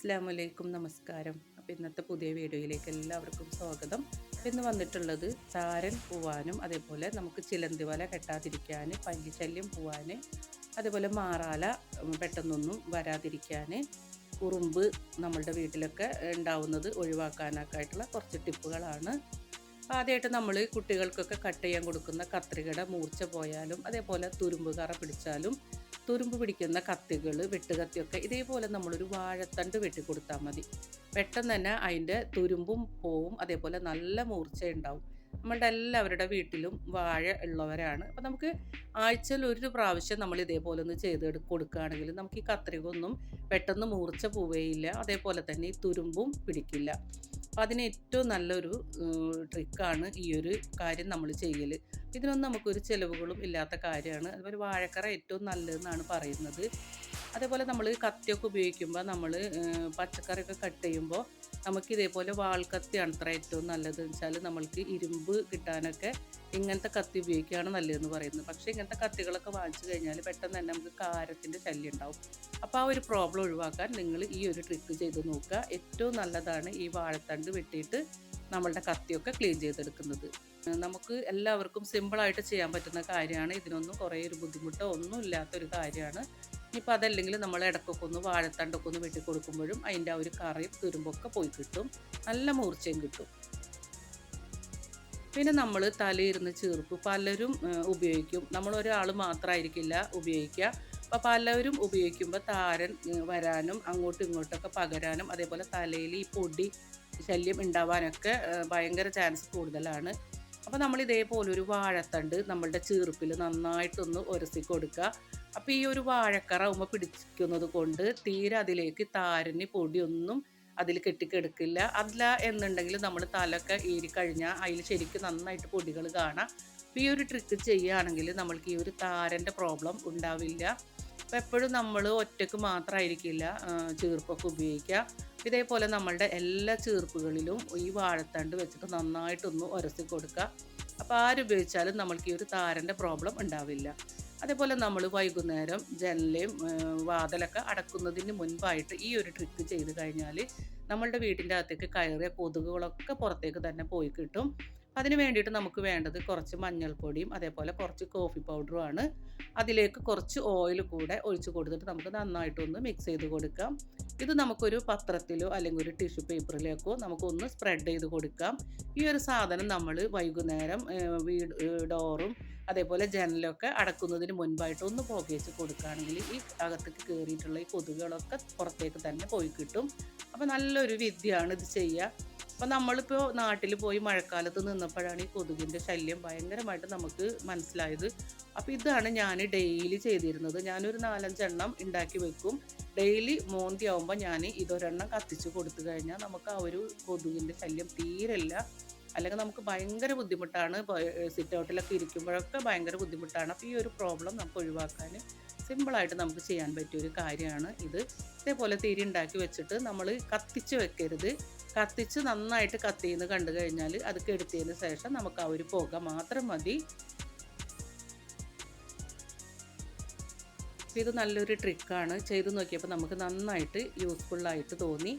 അസ്സാം വലൈക്കും നമസ്കാരം. അപ്പോൾ ഇന്നത്തെ പുതിയ വീഡിയോയിലേക്ക് എല്ലാവർക്കും സ്വാഗതം. ഇന്ന് വന്നിട്ടുള്ളത് താരൻ പോവാനും അതേപോലെ നമുക്ക് ചിലന്തി വല കെട്ടാതിരിക്കാൻ പല്ലിശല്യം പോവാൻ അതേപോലെ മാറാല പെട്ടെന്നൊന്നും വരാതിരിക്കാൻ കുറുമ്പ് നമ്മളുടെ വീട്ടിലൊക്കെ ഉണ്ടാവുന്നത് ഒഴിവാക്കാനൊക്കെ ആയിട്ടുള്ള കുറച്ച് ടിപ്പുകളാണ്. ആദ്യമായിട്ട് നമ്മൾ കുട്ടികൾക്കൊക്കെ കട്ട് ചെയ്യാൻ കൊടുക്കുന്ന കത്രികയുടെ മൂർച്ച പോയാലും അതേപോലെ തുരുമ്പ് കറ പിടിച്ചാലും തുരുമ്പ് പിടിക്കുന്ന കത്തികൾ വെട്ടുകത്തിയൊക്കെ ഇതേപോലെ നമ്മളൊരു വാഴത്തണ്ട് വെട്ടി കൊടുത്താൽ മതി. പെട്ടെന്ന് തന്നെ അതിന്റെ തുരുമ്പും പോവും അതേപോലെ നല്ല മൂർച്ച ഉണ്ടാവും നമ്മളുടെ എല്ലാവരുടെ വീട്ടിലും വാഴ ഉള്ളവരാണ്. അപ്പം നമുക്ക് ആഴ്ചയിൽ ഒരു പ്രാവശ്യം നമ്മൾ ഇതേപോലെ ഒന്ന് ചെയ്ത് കൊടുക്കുകയാണെങ്കിൽ നമുക്ക് ഈ കത്രികൊന്നും പെട്ടെന്ന് മൂർച്ച പോവുകയില്ല അതേപോലെ തന്നെ ഈ തുരുമ്പും പിടിക്കില്ല. അപ്പം അതിന് ഏറ്റവും നല്ലൊരു ട്രിക്കാണ് ഈ ഒരു കാര്യം നമ്മൾ ചെയ്യൽ ഇതിനൊന്നും നമുക്കൊരു ചിലവുകളും ഇല്ലാത്ത കാര്യമാണ്. അതുപോലെ വാഴക്കറ ഏറ്റവും നല്ലതെന്നാണ് പറയുന്നത്. അതേപോലെ നമ്മൾ കത്തിയൊക്കെ ഉപയോഗിക്കുമ്പോൾ നമ്മൾ പച്ചക്കറിയൊക്കെ കട്ട് ചെയ്യുമ്പോൾ നമുക്ക് ഇതേപോലെ വാൾ വാൾക്കത്തിയാണ് അത്ര ഏറ്റവും നല്ലത്. വെച്ചാൽ നമ്മൾക്ക് ഇരുമ്പ് കിട്ടാനൊക്കെ ഇങ്ങനത്തെ കത്തി ഉപയോഗിക്കുകയാണ് നല്ലതെന്ന് പറയുന്നത്. പക്ഷേ ഇങ്ങനത്തെ കത്തികളൊക്കെ വാങ്ങിച്ചു കഴിഞ്ഞാൽ പെട്ടെന്ന് തന്നെ നമുക്ക് കാരത്തിന്റെ ശല്യം ഉണ്ടാവും. അപ്പോൾ ആ ഒരു പ്രോബ്ലം ഒഴിവാക്കാൻ നിങ്ങൾ ഈ ഒരു ട്രിക്ക് ചെയ്ത് നോക്കുക. ഏറ്റവും നല്ലതാണ് ഈ വാഴത്തണ്ട് വെട്ടിയിട്ട് നമ്മളുടെ കത്തിയൊക്കെ ക്ലീൻ ചെയ്തെടുക്കുന്നത്. നമുക്ക് എല്ലാവർക്കും സിമ്പിളായിട്ട് ചെയ്യാൻ പറ്റുന്ന കാര്യമാണ്. ഇതിനൊന്നും കുറേ ഒരു ബുദ്ധിമുട്ടോ ഒന്നും ഇല്ലാത്തൊരു കാര്യമാണ്. ഇനിയിപ്പോൾ അതല്ലെങ്കിൽ നമ്മൾ ഇടയ്ക്കൊക്കെ ഒന്ന് വാഴത്തണ്ടൊക്കെ ഒന്ന് വെട്ടി കൊടുക്കുമ്പോഴും അതിന്റെ ആ ഒരു കറിയും തുരുമ്പൊക്കെ പോയി കിട്ടും. നല്ല മൂർച്ചയും കിട്ടും. പിന്നെ നമ്മൾ തലയിരുന്ന് ചീർപ്പ് പലരും ഉപയോഗിക്കും. നമ്മൾ ഒരാൾ മാത്രമായിരിക്കില്ല ഉപയോഗിക്കുക. അപ്പോൾ പലരും ഉപയോഗിക്കുമ്പോൾ താരൻ വരാനും അങ്ങോട്ടും ഇങ്ങോട്ടൊക്കെ പകരാനും അതേപോലെ തലയിൽ ഈ പൊടി ശല്യം ഉണ്ടാവാനൊക്കെ ഭയങ്കര ചാൻസ് കൂടുതലാണ്. അപ്പോൾ നമ്മൾ ഇതേപോലെ ഒരു വാഴത്തണ്ട് നമ്മളുടെ ചീർപ്പിൽ നന്നായിട്ടൊന്ന് ഉരസി കൊടുക്കുക. അപ്പോൾ ഈ ഒരു വാഴക്കറ ഉമ്മ പിടിക്കുന്നത് കൊണ്ട് തീരെ അതിലേക്ക് താരന് പൊടിയൊന്നും അതിൽ കെട്ടിക്കെടുക്കില്ല. അല്ല എന്നുണ്ടെങ്കിൽ നമ്മൾ തലൊക്കെ ഏരി കഴിഞ്ഞാൽ അതിൽ ശരിക്കും നന്നായിട്ട് പൊടികൾ കാണാം. അപ്പോൾ ഈ ഒരു ട്രിക്ക് ചെയ്യുകയാണെങ്കിൽ നമ്മൾക്ക് ഈ ഒരു താരന്റെ പ്രോബ്ലം ഉണ്ടാവില്ല. അപ്പോൾ എപ്പോഴും നമ്മൾ ഒറ്റയ്ക്ക് മാത്രമായിരിക്കില്ല ചീർപ്പൊക്കെ ഉപയോഗിക്കുക. ഇതേപോലെ നമ്മളുടെ എല്ലാ ചീർപ്പുകളിലും ഈ വാഴത്തണ്ട് വെച്ചിട്ട് നന്നായിട്ടൊന്ന് ഉരസി കൊടുക്കുക. അപ്പോൾ ആരുപയോഗിച്ചാലും നമ്മൾക്ക് ഈ ഒരു താരന്റെ പ്രോബ്ലം ഉണ്ടാവില്ല. അതേപോലെ നമ്മൾ വൈകുന്നേരം ജനലയും വാതിലൊക്കെ അടക്കുന്നതിന് മുൻപായിട്ട് ഈ ഒരു ട്രിക്ക് ചെയ്ത് കഴിഞ്ഞാൽ നമ്മളുടെ വീട്ടിന്റെ അകത്തേക്ക് കയറിയ കൊതുകുകളൊക്കെ പുറത്തേക്ക് തന്നെ പോയി കിട്ടും. അതിന് വേണ്ടിയിട്ട് നമുക്ക് വേണ്ടത് കുറച്ച് മഞ്ഞൾപ്പൊടിയും അതേപോലെ കുറച്ച് കോഫി ആണ്. അതിലേക്ക് കുറച്ച് ഓയിൽ കൂടെ ഒഴിച്ച് കൊടുത്തിട്ട് നമുക്ക് നന്നായിട്ടൊന്ന് മിക്സ് ചെയ്ത് കൊടുക്കാം. ഇത് നമുക്കൊരു പത്രത്തിലോ അല്ലെങ്കിൽ ഒരു ടിഷ്യൂ പേപ്പറിലേക്കോ നമുക്കൊന്ന് സ്പ്രെഡ് ചെയ്ത് കൊടുക്കാം. ഈ ഒരു സാധനം നമ്മൾ വൈകുന്നേരം വീട് ഡോറും അതേപോലെ ജനലൊക്കെ അടക്കുന്നതിന് മുൻപായിട്ട് ഒന്ന് പുകയിച്ച് കൊടുക്കുകയാണെങ്കിൽ ഈ അകത്തേക്ക് കയറിയിട്ടുള്ള ഈ കൊതുകുകളൊക്കെ പുറത്തേക്ക് തന്നെ പോയി കിട്ടും. അപ്പോൾ നല്ലൊരു വിദ്യയാണ് ഇത് ചെയ്യുക അപ്പോൾ നമ്മളിപ്പോൾ നാട്ടിൽ പോയി മഴക്കാലത്ത് നിന്നപ്പോഴാണ് ഈ കൊതുകിന്റെ ശല്യം ഭയങ്കരമായിട്ട് നമുക്ക് മനസ്സിലായത്. അപ്പോൾ ഇതാണ് ഞാൻ ഡെയിലി ചെയ്തിരുന്നത്. ഞാനൊരു നാലഞ്ചെണ്ണം ഉണ്ടാക്കി വെക്കും. ഡെയിലി മോന്തി ആവുമ്പോൾ ഞാൻ ഇതൊരെണ്ണം കത്തിച്ച് കൊടുത്തു കഴിഞ്ഞാൽ നമുക്ക് ആ ഒരു കൊതുകിന്റെ ശല്യം തീരല്ല. അല്ലെങ്കിൽ നമുക്ക് ഭയങ്കര ബുദ്ധിമുട്ടാണ്. സിറ്റ് ഔട്ടിലൊക്കെ ഇരിക്കുമ്പോഴൊക്കെ ഭയങ്കര ബുദ്ധിമുട്ടാണ്. അപ്പോൾ ഈ ഒരു പ്രോബ്ലം നമുക്ക് ഒഴിവാക്കാൻ സിമ്പിളായിട്ട് നമുക്ക് ചെയ്യാൻ പറ്റിയ ഒരു കാര്യമാണ് ഇത്. ഇതേപോലെ തിരി ഉണ്ടാക്കി വെച്ചിട്ട് നമ്മൾ കത്തിച്ച് വെക്കരുത്. കത്തിച്ച് നന്നായിട്ട് കത്തിയെന്ന് കണ്ടു കഴിഞ്ഞാൽ അത് കെടുത്തിയതിന് ശേഷം നമുക്ക് ആ ഒരു പുക മാത്രം മതി. ഇത് നല്ലൊരു ട്രിക്കാണ്. ചെയ്ത് നോക്കിയപ്പോൾ നമുക്ക് നന്നായിട്ട് യൂസ്ഫുള്ളായിട്ട് തോന്നി.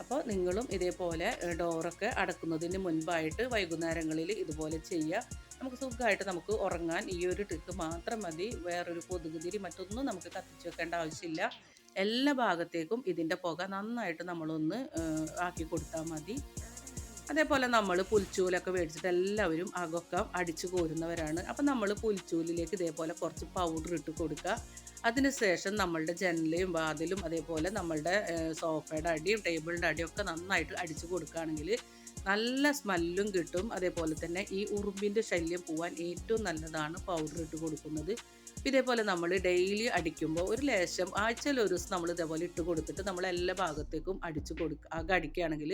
അപ്പോൾ നിങ്ങളും ഇതേപോലെ ഡോറൊക്കെ അടക്കുന്നതിന് മുൻപായിട്ട് വൈകുന്നേരങ്ങളിൽ ഇതുപോലെ ചെയ്യുക നമുക്ക് സുഖമായിട്ട് നമുക്ക് ഉറങ്ങാൻ ഈ ഒരു ട്രിക്ക് മാത്രം മതി. വേറൊരു കൊതുകുതിരി മറ്റൊന്നും നമുക്ക് കത്തിച്ച് വെക്കേണ്ട ആവശ്യമില്ല. എല്ലാ ഭാഗത്തേക്കും ഇതിന്റെ പുക നന്നായിട്ട് നമ്മളൊന്ന് ആക്കി കൊടുത്താൽ മതി. അതേപോലെ നമ്മൾ പുൽച്ചൂലൊക്കെ മേടിച്ചിട്ട് എല്ലാവരും അകൊക്കെ അടിച്ചു കോരുന്നവരാണ്. അപ്പം നമ്മൾ പുൽച്ചൂലിലേക്ക് ഇതേപോലെ കുറച്ച് പൗഡർ ഇട്ട് കൊടുക്കുക. അതിനുശേഷം നമ്മളുടെ ജനലയും വാതിലും അതേപോലെ നമ്മളുടെ സോഫയുടെ അടിയും ടേബിളിന്റെ അടിയും ഒക്കെ നന്നായിട്ട് അടിച്ചു കൊടുക്കുകയാണെങ്കിൽ നല്ല സ്മെല്ലും കിട്ടും. അതേപോലെ തന്നെ ഈ ഉറുമ്പിന്റെ ശല്യം പോവാൻ ഏറ്റവും നല്ലതാണ് പൗഡർ ഇട്ട് കൊടുക്കുന്നത്. ഇതേപോലെ നമ്മൾ ഡെയിലി അടിക്കുമ്പോൾ ഒരു ലേശം ആഴ്ചയിൽ ഒരു ദിവസം നമ്മൾ ഇതേപോലെ ഇട്ട് കൊടുത്തിട്ട് നമ്മൾ എല്ലാ ഭാഗത്തേക്കും അടിച്ച് കൊടുക്കുക അടിക്കുകയാണെങ്കിൽ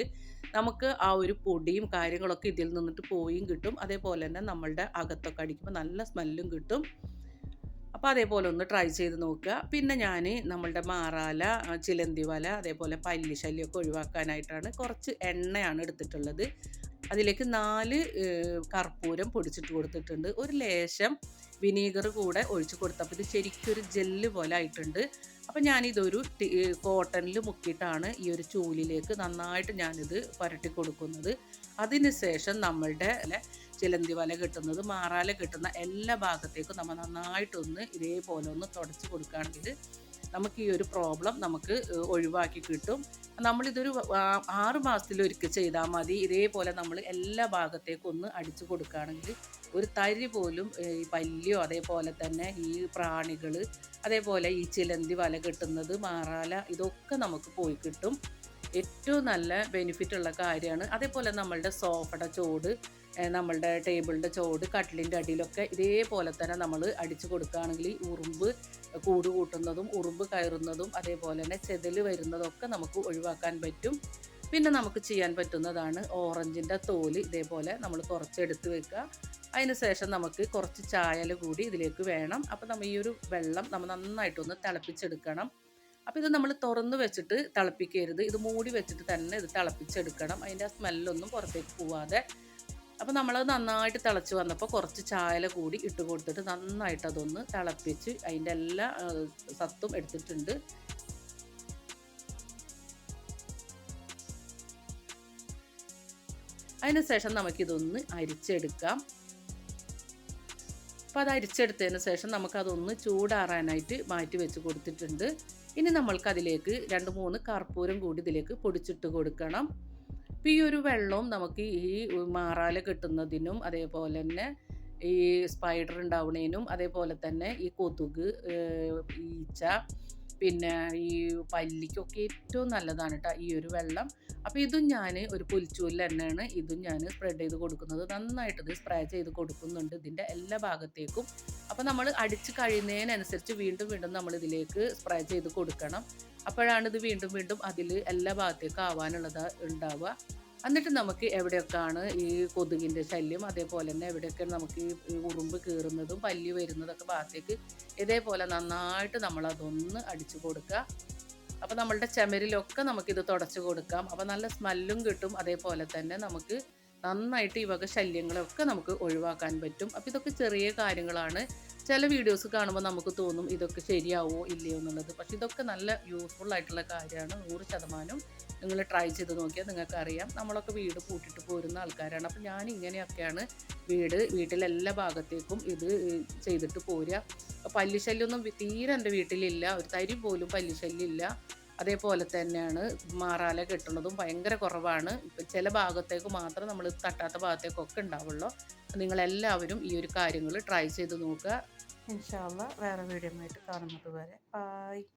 നമുക്ക് ആ ഒരു പൊടിയും കാര്യങ്ങളൊക്കെ ഇതിൽ നിന്നിട്ട് പോയും കിട്ടും. അതേപോലെ തന്നെ നമ്മളുടെ അകത്തൊക്കെ അടിക്കുമ്പോൾ നല്ല സ്മെല്ലും കിട്ടും. അപ്പോൾ അതേപോലെ ഒന്ന് ട്രൈ ചെയ്ത് നോക്കുക. പിന്നെ ഞാൻ നമ്മളുടെ മാറാല ചിലന്തി വല അതേപോലെ പല്ലി ശല്യമൊക്കെ ഒഴിവാക്കാനായിട്ടാണ് കുറച്ച് എണ്ണയാണ് എടുത്തിട്ടുള്ളത്. അതിലേക്ക് നാല് കർപ്പൂരം പൊടിച്ചിട്ട് കൊടുത്തിട്ടുണ്ട്. ഒരു ലേശം വിനീഗർ കൂടെ ഒഴിച്ച് കൊടുത്തപ്പോൾ ഇത് ശരിക്കും ഒരു ജെല്ല് പോലെ ആയിട്ടുണ്ട്. അപ്പം ഞാനിതൊരു കോട്ടണിൽ മുക്കിയിട്ടാണ് ഈ ഒരു ചൂലിലേക്ക് നന്നായിട്ട് ഞാനിത് പുരട്ടി കൊടുക്കുന്നത്. അതിന് ശേഷം നമ്മളുടെ ചിലന്തി വല കിട്ടുന്നത്? മാറാല കിട്ടുന്ന എല്ലാ ഭാഗത്തേക്കും നമ്മൾ നന്നായിട്ടൊന്ന് ഇതേപോലെ ഒന്ന് തുടച്ച് കൊടുക്കുകയാണെങ്കിൽ നമുക്ക് ഈ ഒരു പ്രോബ്ലം നമുക്ക് ഒഴിവാക്കി കിട്ടും. നമ്മളിതൊരു ആറ് മാസത്തിലൊരിക്കൽ ചെയ്താൽ മതി. ഇതേപോലെ നമ്മൾ എല്ലാ ഭാഗത്തേക്കും ഒന്ന് അടിച്ചു കൊടുക്കുകയാണെങ്കിൽ ഒരു തരി പോലും ഈ പല്ലിയോ അതേപോലെ തന്നെ ഈ പ്രാണികൾ അതേപോലെ ഈ ചിലന്തി വല കിട്ടുന്നത് മാറാല ഇതൊക്കെ നമുക്ക് പോയി കിട്ടും. ഏറ്റവും നല്ല ബെനിഫിറ്റ് ഉള്ള കാര്യമാണ്. അതേപോലെ നമ്മളുടെ സോഫയുടെ ചോട് നമ്മളുടെ ടേബിളിന്റെ ചോട് കട്ടിലിന്റെ അടിയിലൊക്കെ ഇതേപോലെ തന്നെ നമ്മൾ അടിച്ചു കൊടുക്കുകയാണെങ്കിൽ ഉറുമ്പ് കൂട് കൂട്ടുന്നതും ഉറുമ്പ് കയറുന്നതും അതേപോലെ തന്നെ ചെതൽ വരുന്നതൊക്കെ നമുക്ക് ഒഴിവാക്കാൻ പറ്റും. പിന്നെ നമുക്ക് ചെയ്യാൻ പറ്റുന്നതാണ് ഓറഞ്ചിന്റെ തോൽ ഇതേപോലെ നമ്മൾ കുറച്ച് എടുത്ത് വെക്കുക. അതിന് ശേഷം നമുക്ക് കുറച്ച് ചായൽ കൂടി ഇതിലേക്ക് വേണം. അപ്പോൾ നമ്മൾ ഈ ഒരു വെള്ളം നമ്മൾ നന്നായിട്ടൊന്ന് തിളപ്പിച്ചെടുക്കണം. അപ്പോൾ ഇത് നമ്മൾ തുറന്ന് വെച്ചിട്ട് തിളപ്പിക്കരുത്. ഇത് മൂടി വെച്ചിട്ട് തന്നെ ഇത് തിളപ്പിച്ചെടുക്കണം. അതിന്റെ ആ സ്മെല്ലൊന്നും പുറത്തേക്ക് പോവാതെ. അപ്പോൾ നമ്മളത് നന്നായിട്ട് തിളച്ച് വന്നപ്പോൾ കുറച്ച് ചായല കൂടി ഇട്ട് കൊടുത്തിട്ട് നന്നായിട്ട് അതൊന്ന് തിളപ്പിച്ച് അതിന്റെ എല്ലാ സത്തും എടുത്തിട്ടുണ്ട്. അതിന് ശേഷം നമുക്കിതൊന്ന് അരിച്ചെടുക്കാം. അപ്പോൾ അത് അരിച്ചെടുത്തതിന് ശേഷം നമുക്കതൊന്ന് ചൂടാറാനായിട്ട് മാറ്റി വെച്ച് കൊടുത്തിട്ടുണ്ട്. ഇനി നമ്മൾക്ക് അതിലേക്ക് രണ്ട് മൂന്ന് കർപ്പൂരം കൂടി ഇതിലേക്ക് പൊടിച്ചിട്ട് കൊടുക്കണം. അപ്പോൾ ഈ ഒരു വെള്ളവും നമുക്ക് ഈ മാറാല കിട്ടുന്നതിനും അതേപോലെ തന്നെ ഈ സ്പൈഡർ ഉണ്ടാവുന്നതിനും അതേപോലെ തന്നെ ഈ കൊതുക് ഈച്ച പിന്നെ ഈ പല്ലിക്കൊക്കെ ഏറ്റവും നല്ലതാണ് കേട്ടോ ഈ ഒരു വെള്ളം. അപ്പോൾ ഇതും ഞാൻ ഒരു പുലിച്ചൂലിൽ തന്നെയാണ് ഇതും ഞാൻ സ്പ്രെഡ് ചെയ്ത് കൊടുക്കുന്നത്. നന്നായിട്ട് ഇത് സ്പ്രേ ചെയ്ത് കൊടുക്കുന്നുണ്ട് ഇതിന്റെ എല്ലാ ഭാഗത്തേക്കും. അപ്പോൾ നമ്മൾ അടിച്ച് കഴിയുന്നതിനനുസരിച്ച് വീണ്ടും വീണ്ടും നമ്മൾ ഇതിലേക്ക് സ്പ്രേ ചെയ്ത് കൊടുക്കണം. അപ്പോഴാണ് ഇത് വീണ്ടും വീണ്ടും അതിൽ എല്ലാ ഭാഗത്തേക്കും ആവാനുള്ളത് ഉണ്ടാവുക. എന്നിട്ട് നമുക്ക് എവിടെയൊക്കെയാണ് ഈ കൊതുകിന്റെ ശല്യം അതേപോലെ തന്നെ എവിടെയൊക്കെ നമുക്ക് ഈ ഉറുമ്പ് കീറുന്നതും പല്ലി വരുന്നതൊക്കെ ഭാഗത്തേക്ക് ഇതേപോലെ നന്നായിട്ട് നമ്മളതൊന്ന് അടിച്ചു കൊടുക്കുക. അപ്പോൾ നമ്മളുടെ ചമരിലൊക്കെ നമുക്കിത് തുടച്ചു കൊടുക്കാം. അപ്പോൾ നല്ല സ്മെല്ലും കിട്ടും. അതേപോലെ തന്നെ നമുക്ക് നന്നായിട്ട് ഈ വക ശല്യങ്ങളൊക്കെ നമുക്ക് ഒഴിവാക്കാൻ പറ്റും. അപ്പോൾ ഇതൊക്കെ ചെറിയ കാര്യങ്ങളാണ്. ചില വീഡിയോസ് കാണുമ്പോൾ നമുക്ക് തോന്നും ഇതൊക്കെ ശരിയാവോ ഇല്ലയോ എന്നുള്ളത്. പക്ഷെ ഇതൊക്കെ നല്ല യൂസ്ഫുൾ ആയിട്ടുള്ള കാര്യമാണ്. നൂറ് ശതമാനം നിങ്ങൾ ട്രൈ ചെയ്ത് നോക്കിയാൽ നിങ്ങൾക്ക് അറിയാം നമ്മളൊക്കെ വീട് പൂട്ടിട്ട് പോരുന്ന ആൾക്കാരാണ്. അപ്പോൾ ഞാൻ ഇങ്ങനെയൊക്കെയാണ് വീട് വീട്ടിലെല്ലാ ഭാഗത്തേക്കും ഇത് ചെയ്തിട്ട് പോരുക. അപ്പോൾ പല്ലിശല്യമൊന്നും തീരെ എന്റെ വീട്ടിലില്ല. ഒരു തരി പോലും പല്ലിശല്യമില്ല. അതേപോലെ തന്നെയാണ് മാറാല കെട്ടുന്നതും ഭയങ്കര കുറവാണ്. ഇപ്പം ചില ഭാഗത്തേക്ക് മാത്രം നമ്മൾ തട്ടാത്ത ഭാഗത്തേക്കൊക്കെ ഉണ്ടാവുള്ളൂ. നിങ്ങളെല്ലാവരും ഈ ഒരു കാര്യങ്ങൾ ട്രൈ ചെയ്ത് നോക്കുക. ഇൻഷാല്ല വേറെ വീഡിയോ ആയിട്ട് കാണുന്നത് വരെ. ബായ്